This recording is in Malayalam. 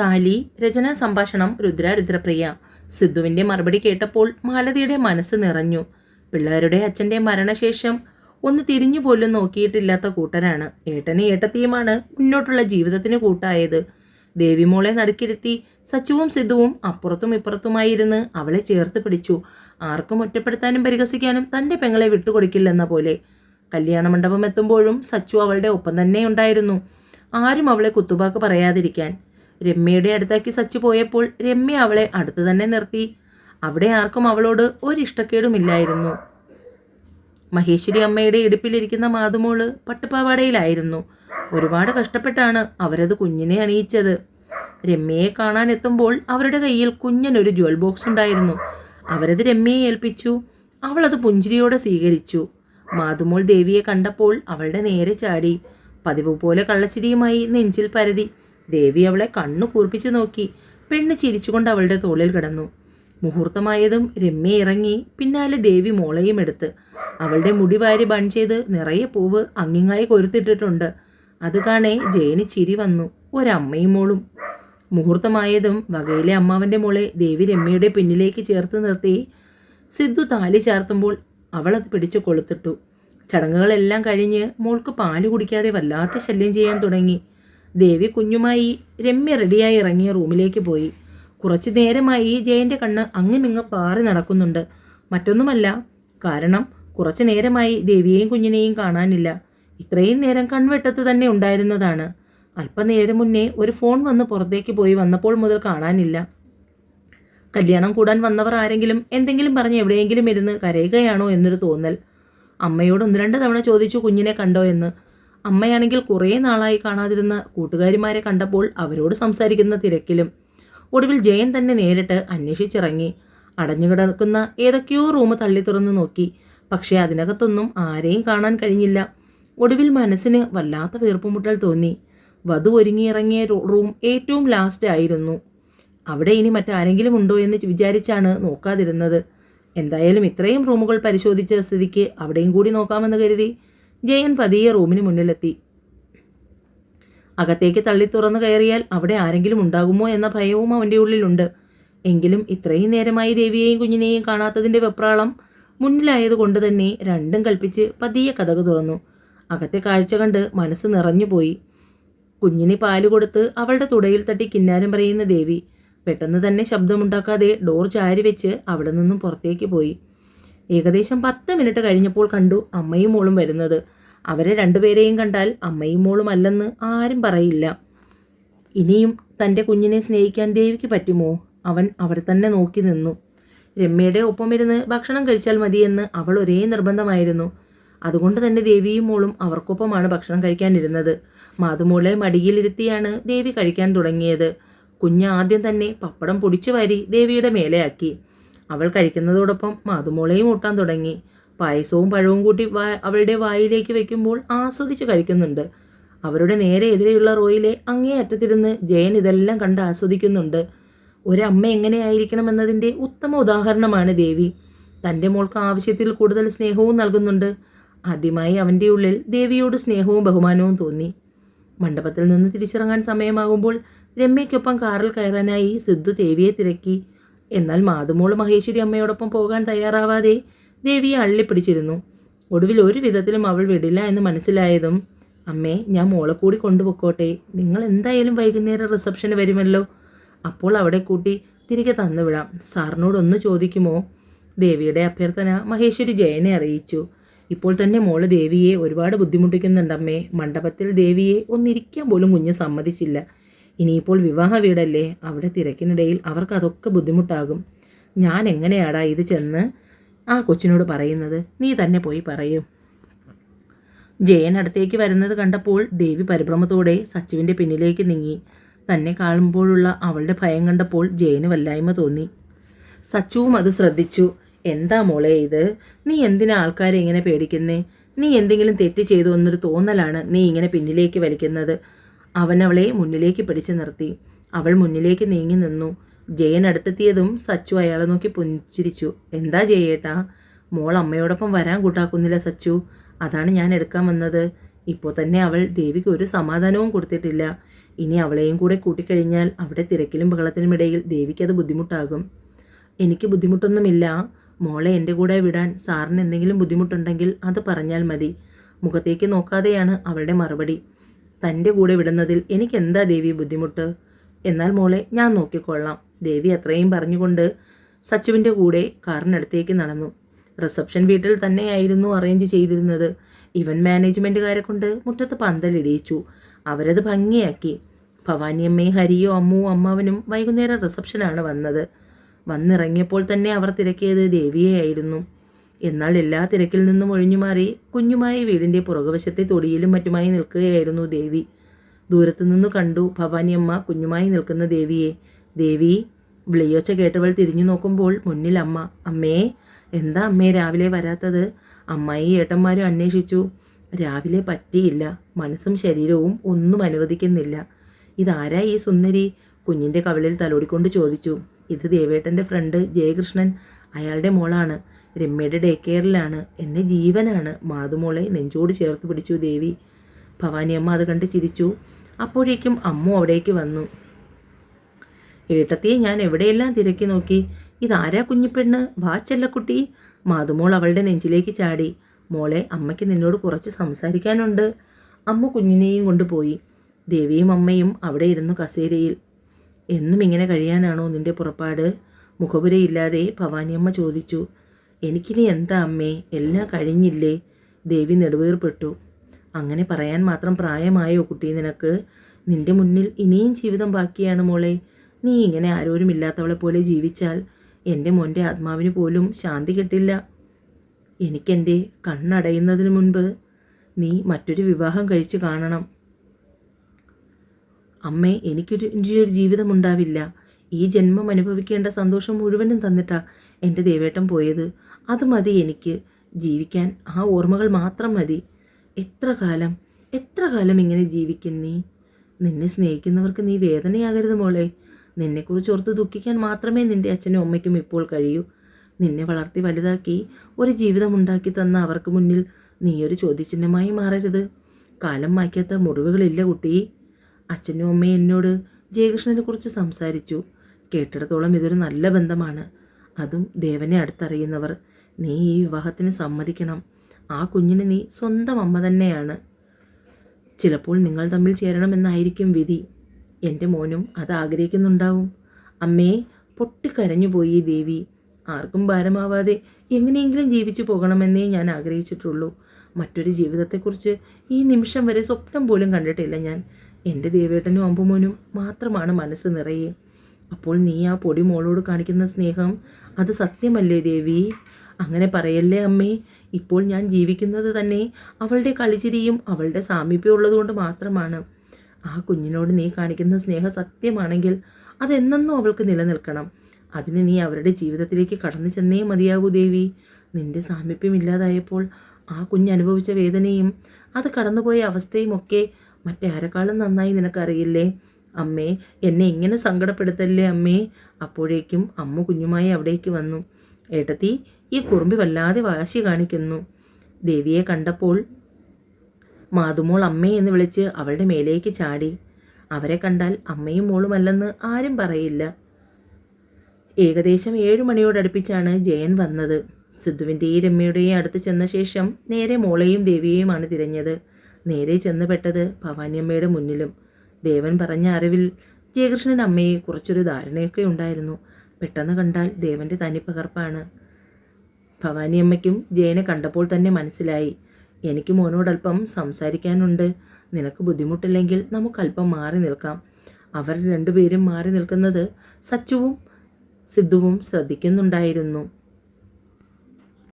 താലി രചനാ സംഭാഷണം രുദ്ര രുദ്രപ്രിയ. സിദ്ധുവിന്റെ മറുപടി കേട്ടപ്പോൾ മാലതിയുടെ മനസ്സ് നിറഞ്ഞു. പിള്ളേരുടെ അച്ഛന്റെ മരണശേഷം ഒന്ന് തിരിഞ്ഞു പോലും നോക്കിയിട്ടില്ലാത്ത കൂട്ടരാണ്. ഏട്ടനും ഏട്ടത്തിയുമാണ് മുന്നോട്ടുള്ള ജീവിതത്തിന് കൂട്ടായത്. ദേവിമോളെ നടുക്കിരുത്തി സച്ചുവും സിദ്ധുവും അപ്പുറത്തും ഇപ്പുറത്തുമായിരുന്ന് അവളെ ചേർത്ത് പിടിച്ചു. ആർക്കും ഒറ്റപ്പെടുത്താനും പരിഹസിക്കാനും തന്റെ പെങ്ങളെ വിട്ടുകൊടുക്കില്ലെന്ന പോലെ. കല്യാണ മണ്ഡപം എത്തുമ്പോഴും സച്ചു അവളുടെ ഒപ്പം തന്നെ ഉണ്ടായിരുന്നു. ആരും അവളെ കുത്തുവാക്ക് പറയാതിരിക്കാൻ. രമ്യയുടെ അടുത്തേക്ക് സച്ചു പോയപ്പോൾ രമ്യ അവളെ അടുത്തു തന്നെ നിർത്തി. അവിടെ ആർക്കും അവളോട് ഒരിഷ്ടക്കേടുമില്ലായിരുന്നു. മഹേശ്വരി അമ്മയുടെ ഇടുപ്പിലിരിക്കുന്ന മാതുമോൾ പട്ടുപാവാടയിലായിരുന്നു ഒരുപാട് കഷ്ടപ്പെട്ടാണ് അവരത് കുഞ്ഞിനെ അണിയിച്ചത്. രമ്യയെ കാണാൻ എത്തുമ്പോൾ അവരുടെ കയ്യിൽ കുഞ്ഞനൊരു ജ്വൽ ബോക്സ് ഉണ്ടായിരുന്നു. അവരത് രമ്യയെ ഏൽപ്പിച്ചു. അവളത് പുഞ്ചിരിയോടെ സ്വീകരിച്ചു. മാതുമോൾ ദേവിയെ കണ്ടപ്പോൾ അവളുടെ നേരെ ചാടി. പതിവ് പോലെ കള്ളച്ചിരിയുമായി നെഞ്ചിൽ പരതി. ദേവി അവളെ കണ്ണു കൂർപ്പിച്ചു നോക്കി. പെണ്ണ് ചിരിച്ചുകൊണ്ട് അവളുടെ തോളിൽ കിടന്നു. മുഹൂർത്തമായതും രമ്യ ഇറങ്ങി പിന്നാലെ ദേവി മോളയും എടുത്ത്. അവളുടെ മുടി വാരി ബൺ ചെയ്ത് നിറയെ പൂവ് അങ്ങിങ്ങായി കൊരുത്തിട്ടിട്ടുണ്ട്. അത് കാണേ ജയന് ചിരി വന്നു. ഒരമ്മയും മോളും. മുഹൂർത്തമായതും വകയിലെ അമ്മാവന്റെ മോളെ ദേവി രമ്യയുടെ പിന്നിലേക്ക് ചേർത്ത് നിർത്തി. സിദ്ധു താലി ചാർത്തുമ്പോൾ അവൾ അത് പിടിച്ചു കൊളുത്തിട്ടു. ചടങ്ങുകളെല്ലാം കഴിഞ്ഞ് മോൾക്ക് പാൽ കുടിക്കാതെ വല്ലാത്ത ശല്യം ചെയ്യാൻ തുടങ്ങി. ദേവി കുഞ്ഞുമായി രമ്യ റെഡിയായി ഇറങ്ങിയ റൂമിലേക്ക് പോയി. കുറച്ചു നേരമായി ജയന്റെ കണ്ണ് അങ്ങുമിങ്ങ് പാറി നടക്കുന്നുണ്ട്. മറ്റൊന്നുമല്ല കാരണം കുറച്ചു നേരമായി ദേവിയെയും കുഞ്ഞിനെയും കാണാനില്ല. ഇത്രയും നേരം കൺവെട്ടത്ത് തന്നെ ഉണ്ടായിരുന്നതാണ്. അല്പനേരം മുന്നേ ഒരു ഫോൺ വന്ന് പുറത്തേക്ക് പോയി വന്നപ്പോൾ മുതൽ കാണാനില്ല. കല്യാണം കൂടാൻ വന്നവർ ആരെങ്കിലും എന്തെങ്കിലും പറഞ്ഞ് എവിടെയെങ്കിലും ഇരുന്ന് കരയുകയാണോ എന്നൊരു തോന്നൽ. അമ്മയോട് ഒന്ന് രണ്ട് തവണ ചോദിച്ചു കുഞ്ഞിനെ കണ്ടോ എന്ന്. അമ്മയാണെങ്കിൽ കുറേ നാളായി കാണാതിരുന്ന കൂട്ടുകാരിമാരെ കണ്ടപ്പോൾ അവരോട് സംസാരിക്കുന്ന തിരക്കിലും. ഒടുവിൽ ജയൻ തന്നെ നേരിട്ട് അന്വേഷിച്ചിറങ്ങി. അടഞ്ഞുകിടക്കുന്ന ഏതൊക്കെയോ റൂം തള്ളി തുറന്നു നോക്കി. പക്ഷേ അതിനകത്തൊന്നും ആരെയും കാണാൻ കഴിഞ്ഞില്ല. ഒടുവിൽ മനസ്സിന് വല്ലാത്ത വീർപ്പുമുട്ടൽ തോന്നി. വധു ഒരുങ്ങിയിറങ്ങിയ റൂ- ഏറ്റവും ലാസ്റ്റ് ആയിരുന്നു. അവിടെ ഇനി മറ്റാരെങ്കിലും ഉണ്ടോ എന്ന് വിചാരിച്ചാണ് നോക്കാതിരുന്നത്. എന്തായാലും ഇത്രയും റൂമുകൾ പരിശോധിച്ച സ്ഥിതിക്ക് അവിടെയും കൂടി നോക്കാമെന്ന് കരുതി. ജയൻ പതിയെ റൂമിന് മുന്നിലെത്തി. അകത്തേക്ക് തള്ളി തുറന്നു കയറിയാൽ അവിടെ ആരെങ്കിലും ഉണ്ടാകുമോ എന്ന ഭയവും അവന്റെ ഉള്ളിലുണ്ട്. എങ്കിലും ഇത്രയും നേരമായി ദേവിയെയും കുഞ്ഞിനെയും കാണാത്തതിന്റെ വെപ്രാളം മുന്നിലായതുകൊണ്ട് തന്നെ രണ്ടും കൽപ്പിച്ച് പതിയെ കഥക തുറന്നു. അകത്തെ കാഴ്ച കണ്ട് മനസ്സ് നിറഞ്ഞുപോയി കുഞ്ഞിന് പാൽ കൊടുത്ത് അവളുടെ തുടയിൽ തട്ടി കിന്നാരം പറയുന്ന ദേവി പെട്ടെന്ന് തന്നെ ശബ്ദമുണ്ടാക്കാതെ ഡോർ ചാരി വെച്ച് അവിടെ നിന്നും പുറത്തേക്ക് പോയി. ഏകദേശം പത്ത് മിനിറ്റ് കഴിഞ്ഞപ്പോൾ കണ്ടു അമ്മയും മോളും വരുന്നത്. അവരെ രണ്ടുപേരെയും കണ്ടാൽ അമ്മയും മോളും അല്ലെന്ന് ആരും പറയില്ല. ഇനിയും തന്റെ കുഞ്ഞിനെ സ്നേഹിക്കാൻ ദേവിക്ക് പറ്റുമോ? അവൻ അവിടെ തന്നെ നോക്കി നിന്നു. രമ്യയുടെ ഒപ്പമിരുന്ന് ഭക്ഷണം കഴിച്ചാൽ മതിയെന്ന് അവൾ ഒരേ നിർബന്ധമായിരുന്നു. അതുകൊണ്ട് തന്നെ ദേവിയും മോളും അവർക്കൊപ്പമാണ് ഭക്ഷണം കഴിക്കാനിരുന്നത്. മാതുമോളെ മടിയിലിരുത്തിയാണ് ദേവി കഴിക്കാൻ തുടങ്ങിയത്. കുഞ്ഞ് ആദ്യം തന്നെ പപ്പടം പൊടിച്ചു വാരി ദേവിയുടെ മേലെയാക്കി. അവൾ കഴിക്കുന്നതോടൊപ്പം മാതുമോളയും ഊട്ടാൻ തുടങ്ങി. പായസവും പഴവും കൂട്ടി അവളുടെ വായിലേക്ക് വെക്കുമ്പോൾ ആസ്വദിച്ച് കഴിക്കുന്നുണ്ട്. അവരുടെ നേരെ എതിരെയുള്ള റോയിലെ അങ്ങേ അറ്റത്തിരുന്ന് ജയൻ ഇതെല്ലാം കണ്ട് ആസ്വദിക്കുന്നുണ്ട്. ഒരമ്മ എങ്ങനെയായിരിക്കണമെന്നതിന്റെ ഉത്തമ ഉദാഹരണമാണ് ദേവി. തന്റെ മോൾക്ക് ആവശ്യത്തിൽ കൂടുതൽ സ്നേഹവും നൽകുന്നുണ്ട്. ആദ്യമായി അവന്റെ ഉള്ളിൽ ദേവിയോട് സ്നേഹവും ബഹുമാനവും തോന്നി. മണ്ഡപത്തിൽ നിന്ന് തിരിച്ചിറങ്ങാൻ സമയമാകുമ്പോൾ രമ്യയ്ക്കൊപ്പം കാറിൽ കയറാനായി സിദ്ധു ദേവിയെ തിരക്കി. എന്നാൽ മാതുമോൾ മഹേശ്വരി അമ്മയോടൊപ്പം പോകാൻ തയ്യാറാവാതെ ദേവിയെ അള്ളിപ്പിടിച്ചിരുന്നു. ഒടുവിൽ ഒരു വിധത്തിലും അവൾ വിടില്ല എന്ന് മനസ്സിലായതും അമ്മേ ഞാൻ മോളെ കൂടി കൊണ്ടുപോയിക്കോട്ടെ. നിങ്ങൾ എന്തായാലും വൈകുന്നേരം റിസപ്ഷന് വരുമല്ലോ. അപ്പോൾ അവിടെ കൂട്ടി തിരികെ തന്നുവിടാം. സാറിനോടൊന്ന് ചോദിക്കുമോ? ദേവിയുടെ അഭ്യർത്ഥന മഹേശ്വരി ജയനെ അറിയിച്ചു. ഇപ്പോൾ തന്നെ മോൾ ദേവിയെ ഒരുപാട് ബുദ്ധിമുട്ടിക്കുന്നുണ്ടമ്മേ മണ്ഡപത്തിൽ ദേവിയെ ഒന്നിരിക്കാൻ പോലും കുഞ്ഞ് സമ്മതിച്ചില്ല. ഇനിയിപ്പോൾ വിവാഹ വീടല്ലേ? അവിടെ തിരക്കിനിടയിൽ അവർക്ക് അതൊക്കെ ബുദ്ധിമുട്ടാകും. ഞാൻ എങ്ങനെയാടാ ഇത് ചെന്ന് ആ കൊച്ചിനോട് പറയുന്നത്? നീ തന്നെ പോയി പറയും. ജയൻ അടുത്തേക്ക് വരുന്നത് കണ്ടപ്പോൾ ദേവി പരിഭ്രമത്തോടെ സച്ചുവിന്റെ പിന്നിലേക്ക് നീങ്ങി. തന്നെ കാണുമ്പോഴുള്ള അവളുടെ ഭയം കണ്ടപ്പോൾ ജയന് വല്ലായ്മ തോന്നി. സച്ചുവും അത് ശ്രദ്ധിച്ചു. എന്താ മോളെ ഇത്? നീ എന്തിനാ ആൾക്കാരെ ഇങ്ങനെ പേടിക്കുന്നേ? നീ എന്തെങ്കിലും തെറ്റ് ചെയ്തു എന്നൊരു തോന്നലാണ് നീ ഇങ്ങനെ പിന്നിലേക്ക് വലിക്കുന്നത്. അവൻ അവളെ മുന്നിലേക്ക് പിടിച്ചു നിർത്തി. അവൾ മുന്നിലേക്ക് നീങ്ങി നിന്നു. ജയൻ അടുത്തെത്തിയതും സച്ചു അയാളെ നോക്കി പുഞ്ചിരിച്ചു. എന്താ ജയേട്ടാ? മോൾ അമ്മയോടൊപ്പം വരാൻ കൂട്ടാക്കുന്നില്ല സച്ചു. അതാണ് ഞാൻ എടുക്കാൻ വന്നത്. ഇപ്പോൾ തന്നെ അവൾ ദേവിക്ക് ഒരു സമാധാനവും കൊടുത്തിട്ടില്ല. ഇനി അവളെയും കൂടെ കൂട്ടിക്കഴിഞ്ഞാൽ അവിടെ തിരക്കിലും ബഹളത്തിനും ഇടയിൽ ദേവിക്ക് അത് ബുദ്ധിമുട്ടാകും. എനിക്ക് ബുദ്ധിമുട്ടൊന്നുമില്ല. മോളെ എന്റെ കൂടെ വിടാൻ സാറിന് എന്തെങ്കിലും ബുദ്ധിമുട്ടുണ്ടെങ്കിൽ അത് പറഞ്ഞാൽ മതി. മുഖത്തേക്ക് നോക്കാതെയാണ് അവളുടെ മറുപടി. തന്റെ കൂടെ വിടുന്നതിൽ എനിക്ക് എന്താ ദേവി ബുദ്ധിമുട്ട്? എന്നാൽ മോളെ ഞാൻ നോക്കിക്കൊള്ളാം. ദേവി അത്രയും പറഞ്ഞുകൊണ്ട് സച്ചുവിന്റെ കൂടെ കാറിനടുത്തേക്ക് നടന്നു. റിസപ്ഷൻ വീട്ടിൽ തന്നെയായിരുന്നു അറേഞ്ച് ചെയ്തിരുന്നത്. ഇവന്റ് മാനേജ്മെന്റുകാരെ കൊണ്ട് മുറ്റത്ത് പന്തലിടിയിച്ചു. അവരത് ഭംഗിയാക്കി. ഭവാനിയമ്മയും ഹരിയോ അമ്മുവും അമ്മാവനും വൈകുന്നേരം റിസപ്ഷനാണ് വന്നത്. വന്നിറങ്ങിയപ്പോൾ തന്നെ അവർ തിരക്കിയത് ദേവിയെയായിരുന്നു. എന്നാൽ എല്ലാ തിരക്കിൽ നിന്നും ഒഴിഞ്ഞുമാറി കുഞ്ഞുമായി വീടിന്റെ പുറകുവശത്തെ തൊടിയിലും മറ്റുമായി നിൽക്കുകയായിരുന്നു ദേവി. ദൂരത്തുനിന്ന് കണ്ടു ഭവാനിയമ്മ കുഞ്ഞുമായി നിൽക്കുന്ന ദേവിയെ. ദേവി വിളിയൊച്ച കേട്ടവൾ തിരിഞ്ഞു നോക്കുമ്പോൾ മുന്നിൽ അമ്മ. അമ്മേ എന്താ അമ്മേ രാവിലെ വരാത്തത്? അമ്മായി ഏട്ടന്മാരും അന്വേഷിച്ചു. രാവിലെ പറ്റിയില്ല. മനസ്സും ശരീരവും ഒന്നും അനുവദിക്കുന്നില്ല. ഇതാരാ ഈ സുന്ദരി? കുഞ്ഞിന്റെ കവിളിൽ തലോടിക്കൊണ്ട് ചോദിച്ചു. ഇത് ദേവേട്ടന്റെ ഫ്രണ്ട് ജയകൃഷ്ണൻ. അയാളുടെ മോളാണ്. രമ്യയുടെ ഡേ കെയറിലാണ് എന്നെ ജീവനാണ്. മാതുമോളെ നെഞ്ചോട് ചേർത്ത് പിടിച്ചു ദേവി. ഭവാനി ഭവാനിയമ്മ അത് കണ്ട് ചിരിച്ചു. അപ്പോഴേക്കും അമ്മു അവിടേക്ക് വന്നു. ഏട്ടത്തിയെ ഞാൻ എവിടെയെല്ലാം തിരക്കി നോക്കി. ഇതാരാ കുഞ്ഞിപ്പെണ്ണ്? വാ ചെല്ലക്കുട്ടി. മാതുമോൾ അവളുടെ നെഞ്ചിലേക്ക് ചാടി. മോളെ അമ്മയ്ക്ക് നിന്നോട് കുറച്ച് സംസാരിക്കാനുണ്ട്. അമ്മ കുഞ്ഞിനെയും കൊണ്ടുപോയി ദേവിയും അമ്മയും അവിടെ ഇരുന്നു കസേരയിൽ. എന്നും ഇങ്ങനെ കഴിയാനാണോ നിന്റെ പുറപ്പാട്? മുഖപുരയില്ലാതെ ഭവാനിയമ്മ ചോദിച്ചു. എനിക്കിനി എന്താ അമ്മേ? എല്ലാം കഴിഞ്ഞില്ലേ? ദേവി നെടുവേർപ്പെട്ടു. അങ്ങനെ പറയാൻ മാത്രം പ്രായമായോ കുട്ടി നിനക്ക്? നിന്റെ മുന്നിൽ ഇനിയും ജീവിതം ബാക്കിയാണ് മോളെ. നീ ഇങ്ങനെ ആരോരുമില്ലാത്തവളെ പോലെ ജീവിച്ചാൽ എന്റെ മോന്റെ ആത്മാവിന് പോലും ശാന്തി കിട്ടില്ല. എനിക്കെന്റെ കണ്ണടയുന്നതിന് മുൻപ് നീ മറ്റൊരു വിവാഹം കഴിച്ച് കാണണം. അമ്മേ എനിക്കൊരു ഒരു ജീവിതമുണ്ടാവില്ല. ഈ ജന്മം അനുഭവിക്കേണ്ട സന്തോഷം മുഴുവനും തന്നിട്ടാ എന്റെ ദേവേട്ടം പോയത്. അത് മതി എനിക്ക്. ജീവിക്കാൻ ആ ഓർമ്മകൾ മാത്രം മതി. എത്ര കാലം എത്ര കാലം ഇങ്ങനെ ജീവിക്കും നീ? നിന്നെ സ്നേഹിക്കുന്നവർക്ക് നീ വേദനയാകരുത് മോളെ. നിന്നെക്കുറിച്ച് ഓർത്ത് ദുഃഖിക്കാൻ മാത്രമേ നിന്റെ അച്ഛനും അമ്മയ്ക്കും ഇപ്പോൾ കഴിയൂ. നിന്നെ വളർത്തി വലുതാക്കി ഒരു ജീവിതം ഉണ്ടാക്കി തന്ന അവർക്ക് മുന്നിൽ നീയൊരു ചോദ്യചിഹ്നമായി മാറരുത്. കാലം മായ്ക്കാത്ത മുറിവുകളില്ല കുട്ടി. അച്ഛനും അമ്മയും എന്നോട് ജയകൃഷ്ണനെ കുറിച്ച് സംസാരിച്ചു. കേട്ടിടത്തോളം ഇതൊരു നല്ല ബന്ധമാണ്. അതും ദേവനെ അടുത്തറിയുന്നവർ. നീ ഈ വിവാഹത്തിന് സമ്മതിക്കണം. ആ കുഞ്ഞിന് നീ സ്വന്തം അമ്മ തന്നെയാണ്. ചിലപ്പോൾ നിങ്ങൾ തമ്മിൽ ചേരണമെന്നായിരിക്കും വിധി. എന്റെ മോനും അത് ആഗ്രഹിക്കുന്നുണ്ടാവും. അമ്മേ പൊട്ടിക്കരഞ്ഞുപോയി ദേവി. ആർക്കും ഭാരമാവാതെ എങ്ങനെയെങ്കിലും ജീവിച്ചു പോകണമെന്നേ ഞാൻ ആഗ്രഹിച്ചിട്ടുള്ളൂ. മറ്റൊരു ജീവിതത്തെക്കുറിച്ച് ഈ നിമിഷം വരെ സ്വപ്നം പോലും കണ്ടിട്ടില്ല ഞാൻ. എന്റെ ദേവേട്ടനും അമ്പുമോനും മാത്രമാണ് മനസ്സ് നിറയെ. അപ്പോൾ നീ ആ പൊടി മോളോട് കാണിക്കുന്ന സ്നേഹം അത് സത്യമല്ലേ ദേവി? അങ്ങനെ പറയല്ലേ അമ്മേ. ഇപ്പോൾ ഞാൻ ജീവിക്കുന്നത് തന്നെ അവളുടെ കളിച്ചിരിയും അവളുടെ സാമീപ്യം ഉള്ളതുകൊണ്ട് മാത്രമാണ്. ആ കുഞ്ഞിനോട് നീ കാണിക്കുന്ന സ്നേഹം സത്യമാണെങ്കിൽ അതെന്നെന്നും അവൾക്ക് നിലനിൽക്കണം. അതിന് നീ അവരുടെ ജീവിതത്തിലേക്ക് കടന്നു ചെന്നേ മതിയാകൂ ദേവി. നിന്റെ സാമീപ്യം ഇല്ലാതായപ്പോൾ ആ കുഞ്ഞ് അനുഭവിച്ച വേദനയും അത് കടന്നുപോയ അവസ്ഥയും ഒക്കെ മറ്റാരെക്കാളും നന്നായി നിനക്കറിയില്ലേ? അമ്മേ എന്നെ ഇങ്ങനെ സങ്കടപ്പെടുത്തല്ലേ അമ്മേ? അപ്പോഴേക്കും അമ്മ കുഞ്ഞുമായി അവിടേക്ക് വന്നു. ഏട്ടത്തി ഈ കുറുമ്പി വല്ലാതെ വാശി കാണിക്കുന്നു. ദേവിയെ കണ്ടപ്പോൾ മാതുമോൾ അമ്മേ എന്ന് വിളിച്ച് അവളുടെ മേലേക്ക് ചാടി. അവരെ കണ്ടാൽ അമ്മയും മോളുമല്ലെന്ന് ആരും പറയില്ല. ഏകദേശം ഏഴു മണിയോടടുപ്പിച്ചാണ് ജയൻ വന്നത്. സിദ്ധുവിന്റെയും രമ്യയുടെയും അടുത്ത് ചെന്ന ശേഷം നേരെ മോളെയും ദേവിയെയുമാണ് തിരഞ്ഞത്. നേരെ ചെന്ന് പെട്ടത് ഭവാനിയമ്മയുടെ മുന്നിലും. ദേവൻ പറഞ്ഞ അറിവിൽ ജയകൃഷ്ണന്റെ അമ്മയെ കുറച്ചൊരു ധാരണയൊക്കെ ഉണ്ടായിരുന്നു. പെട്ടെന്ന് കണ്ടാൽ ദേവന്റെ തനിപ്പകർപ്പാണ് ഭവാനിയമ്മയ്ക്കും ജയനെ കണ്ടപ്പോൾ തന്നെ മനസ്സിലായി. എനിക്ക് മോനോടൽപ്പം സംസാരിക്കാനുണ്ട്. നിനക്ക് ബുദ്ധിമുട്ടില്ലെങ്കിൽ നമുക്കല്പം മാറി നിൽക്കാം. അവർ രണ്ടുപേരും മാറി നിൽക്കുന്നത് സച്ചുവും സിദ്ധുവും ശ്രദ്ധിക്കുന്നുണ്ടായിരുന്നു.